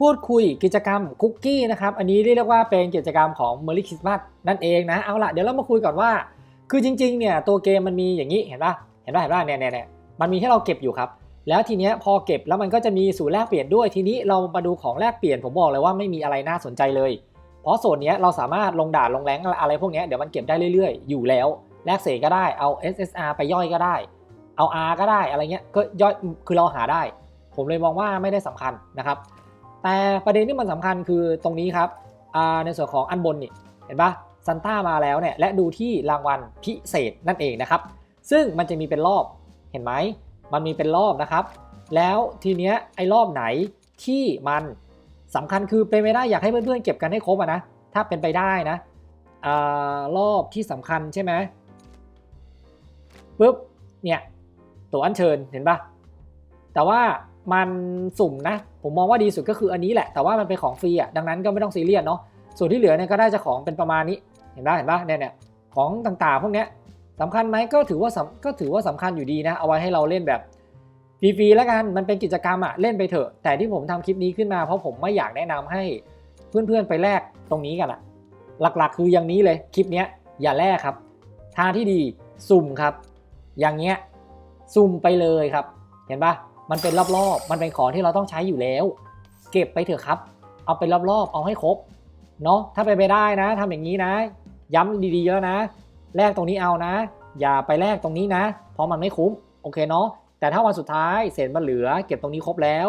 พูดคุยกิจกรรมคุกกี้นะครับอันนี้เรียกว่าเป็นกิจกรรมของ Merry Christmas นั่นเองนะเอาละเดี๋ยวเรามาคุยก่อนว่า คือจริงๆเนี่ยตัวเกมมันมีอย่างนี้เห็นป่ะเห็นป่ะเห็นป่ะเนี่ยเนี่ยเนี่ยมันมีให้เราเก็บอยู่ครับ แล้วทีเนี้ยพอเก็บแล้วมันก็จะมีศูนย์แลกเปลี่ยนด้วยทีนี้เรามาดูของแลกเปลี่ยนผมบอกเลยว่าไม่มีอะไรน่าสนใจเลย เพราะส่วนเนี้ยเราสามารถลงด่านลงแรงอะไรพวกเนี้ยเดี๋ยวมันเก็บได้เรื่อยๆ อยู่แล้วแลกเศษก็ได้เอา SSR ไปย่อยก็ได้ เอา R ก็ได้อะไรเงี้ยก็ย่อยคือเราหาได้ ผมเลยมองว่าไม่ได้สำคัญนะครับ แต่ประเด็นที่มันสำคัญคือตรงนี้ครับในส่วนของอันบนนี่เห็นปะซันต้ามาแล้วเนี่ยและดูที่รางวัลพิเศษนั่นเองนะครับ ซึ่งมันจะมีเป็นรอบเห็นไหมมันมีเป็นรอบนะครับ แล้วทีเนี้ยไอ้รอบไหนที่มันสำคัญคือเป็นไปได้อยากให้เพื่อนๆเก็บกันให้ครบะนะถ้าเป็นไปได้นะอรอบที่สำคัญใช่ไหมปุ๊บเนี่ยตัวอัญเชิญเห็นปะแต่ว่า มันสุ่มนะ ผมมองว่าดีสุดก็คืออันนี้แหละ แต่ว่ามันเป็นของฟรีอะ ดังนั้นก็ไม่ต้องซีเรียสเนาะ ส่วนที่เหลือเนี่ยก็ได้จะของเป็นประมาณนี้ เห็นปะเห็นปะเนี่ยเนี่ยของต่างๆ พวกเนี้ยสำคัญไหมก็ถือว่าสำก็ถือว่าสำคัญอยู่ดีนะ เอาไว้ให้เราเล่นแบบฟรีๆแล้วกัน มันเป็นกิจกรรมอะเล่นไปเถอะ แต่ที่ผมทำคลิปนี้ขึ้นมาเพราะผมไม่อยากแนะนำให้เพื่อนๆไปแลกตรงนี้กันอะหลักๆ คืออย่างนี้เลย คลิปเนี้ยอย่าแลกครับ ทางที่ดีสุ่มครับ อย่างเงี้ยสุ่มไปเลยครับ เห็นปะ มันเป็นรอบๆ มันเป็นของที่เราต้องใช้อยู่แล้ว เก็บไปเถอะครับ เอาเป็นรอบๆ เอาให้ครบ เนาะถ้าไปนไปได้นะทำอย่างนี้นะ ย้ำดีๆแล้วนะ แลกตรงนี้เอานะ อย่าไปแลกตรงนี้นะ เพราะมันไม่คุ้ม โอเคเนาะ แต่ถ้าวันสุดท้ายเศษมันเหลือ เก็บตรงนี้ครบแล้ว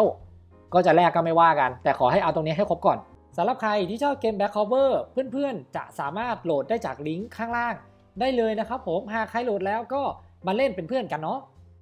ก็จะแลกก็ไม่ว่ากัน แต่ขอให้เอาตรงนี้ให้ครบก่อนสำหรับใครที่ชอบเกม Back Cover เพื่อนๆ จะสามารถโหลดได้จากลิงก์ข้างล่างได้เลยนะครับผม หากใครโหลดแล้วก็มาเล่นเป็นเพื่อนกันเนาะ